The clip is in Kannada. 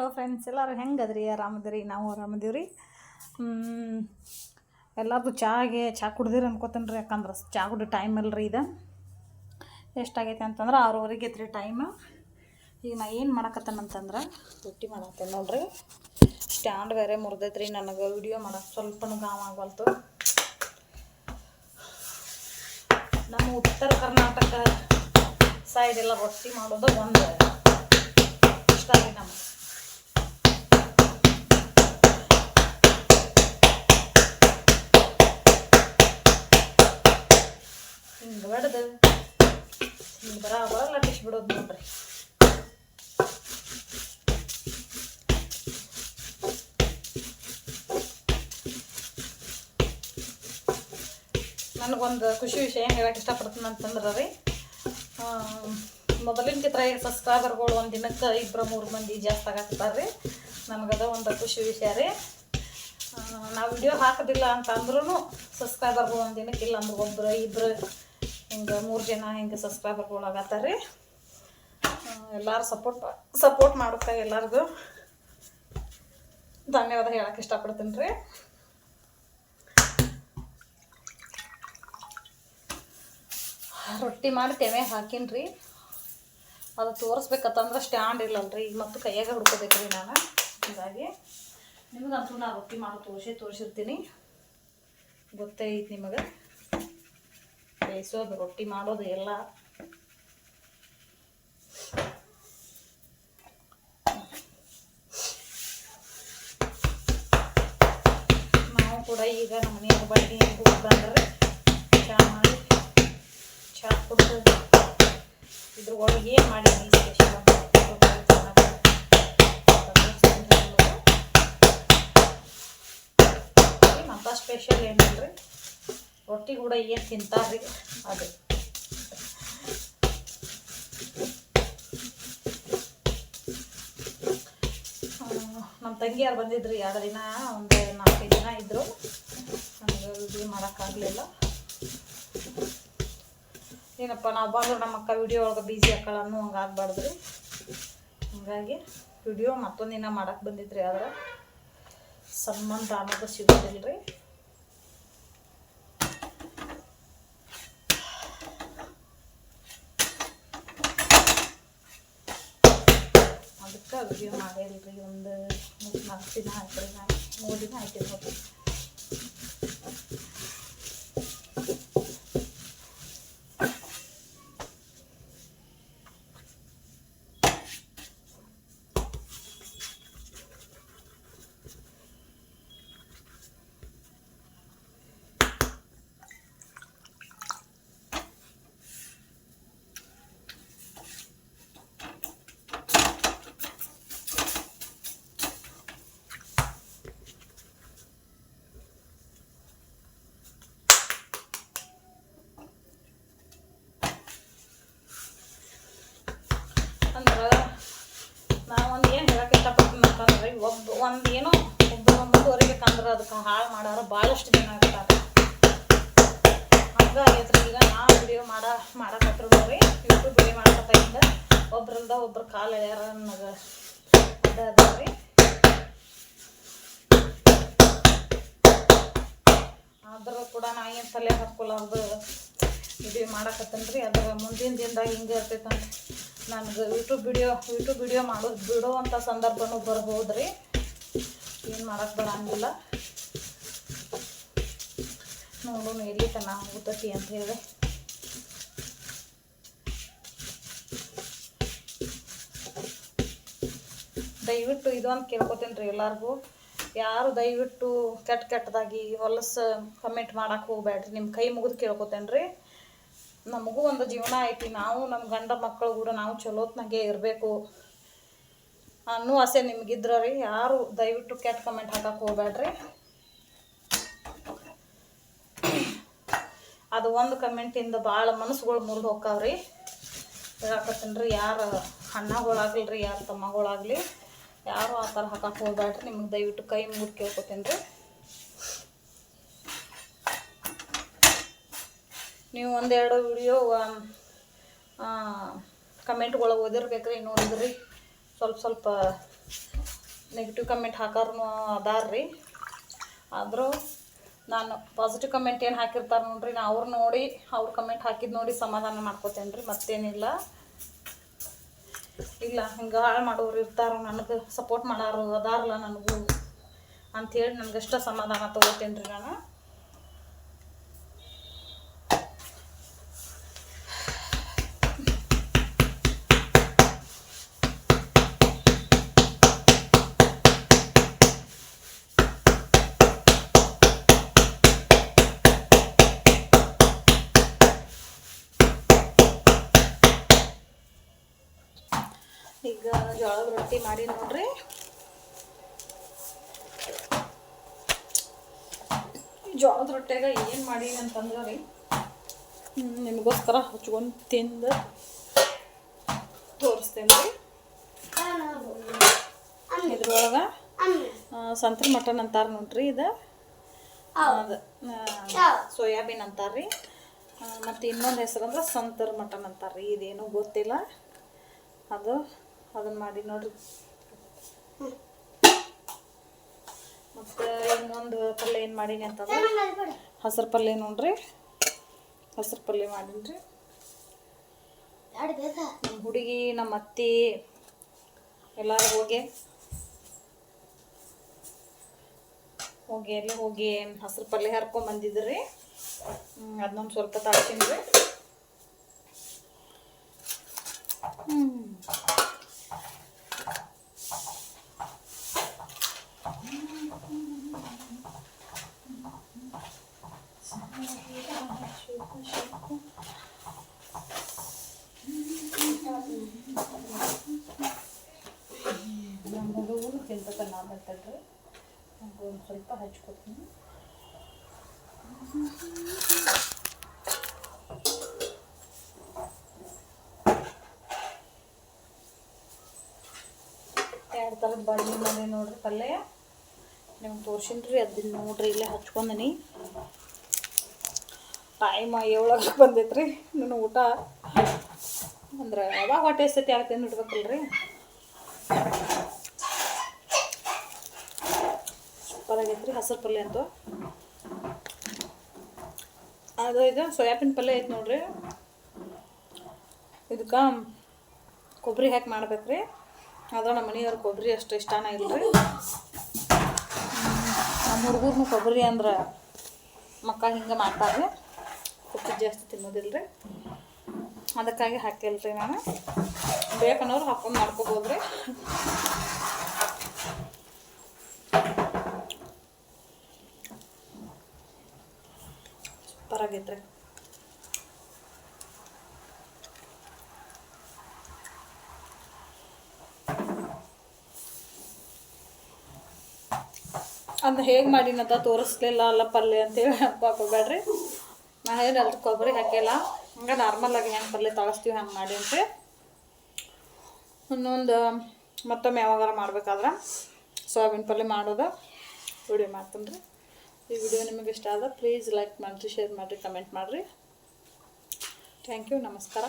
ಹಲೋ ಫ್ರೆಂಡ್ಸ್ ಎಲ್ಲರೂ ಹೆಂಗದ್ರಿ? ಆರಾಮದ್ರಿ? ನಾವು ಆರಾಮದೀವ್ರಿ? ಎಲ್ಲರದು ಚಹಾಗೆ ಚಾ ಕುಡ್ದಿರಿ ಅನ್ಕೋತೀನಿ ರೀ ಯಾಕಂದ್ರೆ ಚಾ ಕುಡಿ ಟೈಮ್ ಅಲ್ರಿ ಇದು. ಎಷ್ಟಾಗೈತೆ ಅಂತಂದ್ರೆ ಆರೂವರೆಗೆ ಐತ್ರಿ ಟೈಮ್ ಈಗ ನಾ ಏನು ಮಾಡಕತ್ತೇನಂತಂದ್ರೆ ರೊಟ್ಟಿ ಮಾಡತ್ತೇನೆ ನೋಡ್ರಿ. ಸ್ಟ್ಯಾಂಡ್ ಬೇರೆ ಮುರಿದೈತ್ರಿ, ನನಗೆ ವಿಡಿಯೋ ಮಾಡೋಕ್ಕೆ ಸ್ವಲ್ಪನೂ ಗಾಮ ಆಗವಲ್ತು. ನಮ್ಮ ಉತ್ತರ ಕರ್ನಾಟಕ ಸೈಡ್ ಎಲ್ಲ ರೊಟ್ಟಿ ಮಾಡೋದು ಒಂದು ಇಷ್ಟ ರೀ ನಮ್ಗೆ ಹಿಂಗೆ ಬಡ್ದು ಬರ ಲಟ್ಟಿಸಿ ಬಿಡೋದು ನೋಡ್ರಿ. ನನಗೊಂದು ಖುಷಿ ವಿಷಯ ಏನು ಹೇಳಕ್ಕೆ ಇಷ್ಟಪಡ್ತೀನಿ ಅಂತಂದ್ರೆ ರೀ ಮೊದಲಿನ ಚಿತ್ರ ಸಬ್ಸ್ಕ್ರೈಬರ್ಗಳು ಒಂದು ದಿನಕ್ಕೆ ಇಬ್ಬರು ಮೂರು ಮಂದಿ ಜಾಸ್ತಿ ಆಗತ್ತಾರೆ ರೀ. ನನಗದ ಒಂದು ಖುಷಿ ವಿಷಯ ರೀ. ನಾವು ವಿಡಿಯೋ ಹಾಕೋದಿಲ್ಲ ಅಂತ ಅಂದ್ರೂ ಸಬ್ಸ್ಕ್ರೈಬರ್ಗಳು ಒಂದು ದಿನಕ್ಕೆ ಇಲ್ಲ ಅಂದ್ರೆ ಒಬ್ಬರು ಇಬ್ಬರು ಹಿಂಗೆ ಮೂರು ಜನ ಹಿಂಗೆ ಸಬ್ಸ್ಕ್ರೈಬರ್ಗಳು ಆಗತ್ತಾರ ರೀ ಎಲ್ಲರೂ ಸಪೋರ್ಟ್ ಸಪೋರ್ಟ್ ಮಾಡುತ್ತ ಎಲ್ಲರಿಗೂ ಧನ್ಯವಾದ ಹೇಳಕ್ಕೆ ಇಷ್ಟಪಡ್ತೀನಿ ರೀ ರೊಟ್ಟಿ ಮಾಡಿ ತೆವೆ ಹಾಕೀನಿ ಅದು ತೋರಿಸ್ಬೇಕತ್ತಂದ್ರೆ ಸ್ಟ್ಯಾಂಡ್ ಇಲ್ಲಲ್ರಿ, ಈಗ ಮತ್ತು ಕೈಯಾಗ ಹುಡ್ಕೋಬೇಕ್ರಿ ನಾನು. ಹೀಗಾಗಿ ನಿಮಗಂತೂ ನಾ ರೊಟ್ಟಿ ಮಾಡಿ ತೋರಿಸಿ ತೋರಿಸಿರ್ತೀನಿ. ಗೊತ್ತೇ ಐತಿ ನಿಮಗೆ. ಬೇಯಿಸೋದು, ರೊಟ್ಟಿ ಮಾಡೋದು ಎಲ್ಲ. ನಾವು ಕೂಡ ಈಗ ನಮ್ಮ ಮನೆಯ ಬಡ್ಡಿ ಬಂದರೆ ಚಹಾ ಮಾಡಿ ಚಹಾ ಕುಡಿದು ಇದ್ರ ಒಳಗೆ ಮಾಡೀನಿ ಸ್ಪೆಷಲ್ ಸ್ಪೆಷಲ್ ಏನಿಲ್ಲ ರೀ ರೊಟ್ಟಿ ಕೂಡ ಏನು ತಿಂತಾರ್ರಿ? ಅದು. ನಮ್ಮ ತಂಗಿಯಾರು ಬಂದಿದ್ರು ಎರಡು ದಿನ, ಒಂದು ನಾಲ್ಕೈದು ದಿನ ಇದ್ದರು ಇದು ಮಾಡೋಕ್ಕಾಗಲಿಲ್ಲ. ಏನಪ್ಪ, ನಾವು ಬಂದ್ರೆ ನಮ್ಮ ಅಕ್ಕ ವಿಡಿಯೋ ಒಳಗೆ ಬೀಸಿ ಹಾಕೊಳ್ಳೋನು ಹಂಗೆ ಆಗ್ಬಾರ್ದು ಹಂಗಾಗಿ ವಿಡಿಯೋ ಮತ್ತೊಂದು ದಿನ ಮಾಡೋಕ್ಕೆ ಬಂದಿದ್ರಿ ಆದ್ರೆ ಸಂಬಂಧ ಅನ್ನೋದು ಸಿಗೋದಿಲ್ಲ ರೀ ಅದಕ್ಕೆ ವಿಡಿಯೋ ಮಾಡಿಲ್ರಿ ಒಂದು ಮೂರು ನಾಲ್ಕು ದಿನ ಆಯ್ತು ರೀ ನಾನು ಮೂರು ದಿನ ಆಯ್ತು ನೋಡ್ರಿ ಅಂದ್ರೆ ನಾವು ಒಂದು ಏನು ಹೇಳಕ್ಕೆ ಇಷ್ಟಪಡ್ತೀನಿ ಅಂತಂದ್ರೆ ಒಬ್ಬ ಒಂದು ಏನೋ ಮುಂದುವರಿಬೇಕಂದ್ರೆ ಅದಕ್ಕೆ ಹಾಳು ಮಾಡೋರು ಭಾಳಷ್ಟು ಜನ ಇರ್ತಾರೆ. ಹಂಗಾಗೈತ್ರಿ, ಈಗ ನಾ ವಿಡಿಯೋ ಮಾಡ ಮಾಡಕತ್ರು ನೋಡ್ರಿ ಯೂಟ್ಯೂಬ್ ವಿಡಿಯೋ ಮಾಡಕತ್ತಾಗಿಂದ ಒಬ್ರಿಂದ ಒಬ್ರು ಕಾಲು ಎಳ್ಯಾರ ನನಗೆ ಅದ ಆದರೂ ಕೂಡ ನಾ ಏನು ತಲೆ ಹಾಕ್ಕೊಲಾರ್ದು ವಿಡಿಯೋ ಮಾಡಕತ್ತೀನಿ ರೀ ಅದ್ರ ಮುಂದಿನ ದಿನದಾಗ ಹಿಂಗೆ ಇರ್ತೈತೆ ಅಂತ ನನಗೆ ಯೂಟ್ಯೂಬ್ ವಿಡಿಯೋ ಯೂಟ್ಯೂಬ್ ವಿಡಿಯೋ ಮಾಡೋದು ಬಿಡುವಂಥ ಸಂದರ್ಭನೂ ಬರ್ಬೋದು ರೀ ಏನು ಮಾಡಕ್ಕೆ ಬರೋಂಗಿಲ್ಲ ನೋಡು ಎಲ್ಲಿ ತನ ಹೋಗ್ತೈತಿ ಅಂತ ಹೇಳಿ. ದಯವಿಟ್ಟು ಇದೊಂದು ಕೇಳ್ಕೊತೀನಿ ರೀ ಎಲ್ಲರಿಗೂ. ಯಾರು ದಯವಿಟ್ಟು ಕೆಟ್ಟ ಕೆಟ್ಟದಾಗಿ ಹೊಲಸು ಕಮೆಂಟ್ ಮಾಡೋಕೆ ಹೋಗ್ಬೇಡ್ರಿ. ನಿಮ್ಮ ಕೈ ಮುಗಿದು ಕೇಳ್ಕೊತೇನೆ ರೀ. ನಮಗೂ ಒಂದು ಜೀವನ ಐತಿ. ನಾವು ನಮ್ಮ ಗಂಡ ಮಕ್ಕಳು ಕೂಡ ನಾವು ಚಲೋತ್ನಾಗೆ ಇರಬೇಕು. ಅನ್ನೋ ಆಸೆ ನಿಮ್ಗಿದ್ರ ರೀ. ಯಾರು ದಯವಿಟ್ಟು ಕೆಟ್ಟ ಕಮೆಂಟ್ ಹಾಕಕ್ಕೆ ಹೋಗ್ಬೇಡ್ರಿ. ಅದು ಒಂದು ಕಮೆಂಟಿಂದ ಭಾಳ ಮನಸ್ಸುಗಳು ಮುರಿದು ಹೋಗ್ತಾವ್ರಿ. ಹೇಳಕತ್ತೀನಿ ರೀ, ಯಾರು ಅಣ್ಣಗಳಾಗಲಿ ರೀ, ಯಾರು ತಮ್ಮಗಳಾಗಲಿ, ಯಾರು ಆ ಥರ ಹಾಕಕ್ಕೆ ಹೋಗ್ಬೇಡ್ರಿ. ನಿಮ್ಗೆ ದಯವಿಟ್ಟು ಕೈ ಮುಗಿದು ಕೇಳ್ಕೊತೀನಿ ರೀ. ನೀವು ಒಂದೆರಡು ವಿಡಿಯೋ ಕಮೆಂಟ್ಗಳು ಓದಿರ್ಬೇಕ್ರಿ ನೋಡಿದ್ರಿ ಸ್ವಲ್ಪ ಸ್ವಲ್ಪ ನೆಗೆಟಿವ್ ಕಮೆಂಟ್ ಹಾಕೋರು ಅದಾರ್ರಿ ಆದರೂ ನಾನು ಪಾಸಿಟಿವ್ ಕಮೆಂಟ್ ಏನು ಹಾಕಿರ್ತಾರೆ ನೋಡ್ರಿ, ನಾ ಅವ್ರು ನೋಡಿ, ಅವ್ರ ಕಮೆಂಟ್ ಹಾಕಿದ್ದು ನೋಡಿ ಸಮಾಧಾನ ಮಾಡ್ಕೋತೇನೆ ರೀ, ಮತ್ತೇನಿಲ್ಲ. ಇಲ್ಲ, ಹಿಂಗೆ ಹಾಳು ಮಾಡೋರು ಇರ್ತಾರ, ನನಗೆ ಸಪೋರ್ಟ್ ಮಾಡೋರು ಅದಾರಲ್ಲ ನನಗೂ. ಅಂಥೇಳಿ ನನಗಷ್ಟ ಸಮಾಧಾನ ತೊಗೋತೇನೆ ರೀ ನಾನು. ಈಗ ಜೋಳದ ರೊಟ್ಟಿ ಮಾಡಿ ನೋಡ್ರಿ. ಜೋಳದ ರೊಟ್ಟಿಯಾಗ ಏನು ಮಾಡೀನಿ ಅಂತಂದ್ರೆ ರೀ? ನಿಮಗೋಸ್ಕರ ಹಚ್ಕೊಂಡು ತಿಂದು ತೋರಿಸ್ತೇನೆ ರೀ. ಇದ್ರೊಳಗೆ ಸಂತ್ರ ಮಟನ್ ಅಂತಾರೆ ನೋಡ್ರಿ ಇದು. ಅದು ಸೋಯಾಬೀನ್ ಅಂತಾರ್ರಿ ರೀ. ಮತ್ತು ಇನ್ನೊಂದು ಹೆಸರು ಅಂದ್ರೆ ಸಂತ್ರ ಮಟನ್ ಅಂತಾರೆ ರೀ. ಇದೇನು ಗೊತ್ತಿಲ್ಲ. ಅದು ಅದನ್ನ ಮಾಡಿ ನೋಡ್ರಿ. ಮತ್ತು ಇನ್ನೊಂದು ಪಲ್ಯ ಏನು ಮಾಡೀನಿ ಅಂತಂದ್ರೆ ಹಸಿರು ಪಲ್ಯ ನೋಡ್ರಿ. ಹಸಿರು ಪಲ್ಯ ಮಾಡೀನಿ ರೀ ನಮ್ಮ ಹುಡುಗಿ ನಮ್ಮ ಅತ್ತಿ ಎಲ್ಲಾರು ಹೋಗಿ ಹೋಗಿ ಎಲ್ಲಿ ಹೋಗಿ ಹಸಿರು ಪಲ್ಯ ಹರ್ಕೊಂಡ್ ಬಂದಿದ್ರಿ. ಅದನ್ನೊಂದು ಸ್ವಲ್ಪ ತಾಳ್ತೀನಿ ರೀ ಹ್ಞೂ ನಮ್ಮ ಹುಡುಗರು ತಿನ್ಬೇಕು ನಾ ಬರ್ತಲ್ರಿ ಒಂದು ಸ್ವಲ್ಪ ಹಚ್ಕೊತೀನಿ ಎರಡು ಥರದ ಬಾಡಿಗೆ ಮಾಡಿ ನೋಡ್ರಿ ಪಲ್ಯ. ನಿಮ್ಗೆ ತೋರ್ಸಿನಿ ರೀ ಅದನ್ನ ನೋಡ್ರಿ, ಇಲ್ಲೇ ಹಚ್ಕೊಂದಿನಿ. ಟೈಮ್ ಏಳಕ್ಕೆ ಬಂದೈತ್ರಿ ನನ್ನ ಊಟ. ಅಂದ್ರೆ ಯಾವಾಗ ಹೊಟ್ಟೆ ಸತಿ ಆಗ್ತೇನೆ ಇಡ್ಬೇಕಲ್ರಿ? ಸೂಪರ್ ಆಗೈತ್ರಿ ಹಸಿರು ಪಲ್ಯ ಅಂತೂ. ಅದು ಇದು, ಸೋಯಾಬೀನ್ ಪಲ್ಯ ಐತೆ ನೋಡ್ರಿ. ಇದಕ್ಕೆ ಕೊಬ್ಬರಿ ಹಾಕಿ ಮಾಡ್ಬೇಕ್ರಿ. ಆದ್ರೆ ನಮ್ಮ ಮನೆಯವ್ರ ಕೊಬ್ಬರಿ ಅಷ್ಟು ಇಷ್ಟನೇ ಇಲ್ಲರಿ ಹುಡುಗರ್ನು ಕೊಬ್ಬರಿ ಅಂದ್ರೆ ಮಕ್ಕ ಹಿಂಗೆ ಮಾಡ್ತಾರೆ ಉಪ್ಪು ಜಾಸ್ತಿ ತಿನ್ನೋದಿಲ್ಲ ರೀ ಅದಕ್ಕಾಗಿ ಹಾಕಿಲ್ರಿ ನಾನು. ಬೇಕನ್ನೋರು ಹಾಕೊಂಡು ಮಾಡ್ಕೋಬೋದ್ರಿ. ಸೂಪರ್ ಆಗೈತ್ರಿ ಅದನ್ನ ಹೇಗೆ ಮಾಡಿನಂತ ತೋರಿಸ್ಲಿಲ್ಲ, ಅಲ್ಲ ಪಲ್ಯ ಅಂತೇಳಿ ಹಾಕೋಬೇಡ್ರಿ. ನಾ ಏನಲ್ರಿ ಕೊಬ್ಬರಿ ಹಾಕಿಲ್ಲ. ಹಂಗೆ ನಾರ್ಮಲಾಗಿ ಹೆಂಗೆ ಪಲ್ಯ ತಳಸ್ತೀವಿ, ಹಂಗೆ ಅಂತ ಇನ್ನೊಂದು, ಮತ್ತೊಮ್ಮೆ ಯಾವಾಗಾರ ಮಾಡ್ಬೇಕಾದ್ರೆ ಸೋಯಾಬೀನ್ ಪಲ್ಯ ಮಾಡೋದು ವಿಡಿಯೋ ಮಾಡ್ತೀನಿ ಈ ವಿಡಿಯೋ ನಿಮಗೆ ಇಷ್ಟ ಆದ ಪ್ಲೀಸ್ ಲೈಕ್ ಮಾಡಿರಿ ಶೇರ್ ಮಾಡಿರಿ ಕಮೆಂಟ್ ಮಾಡಿರಿ. ಥ್ಯಾಂಕ್ ಯು ನಮಸ್ಕಾರ.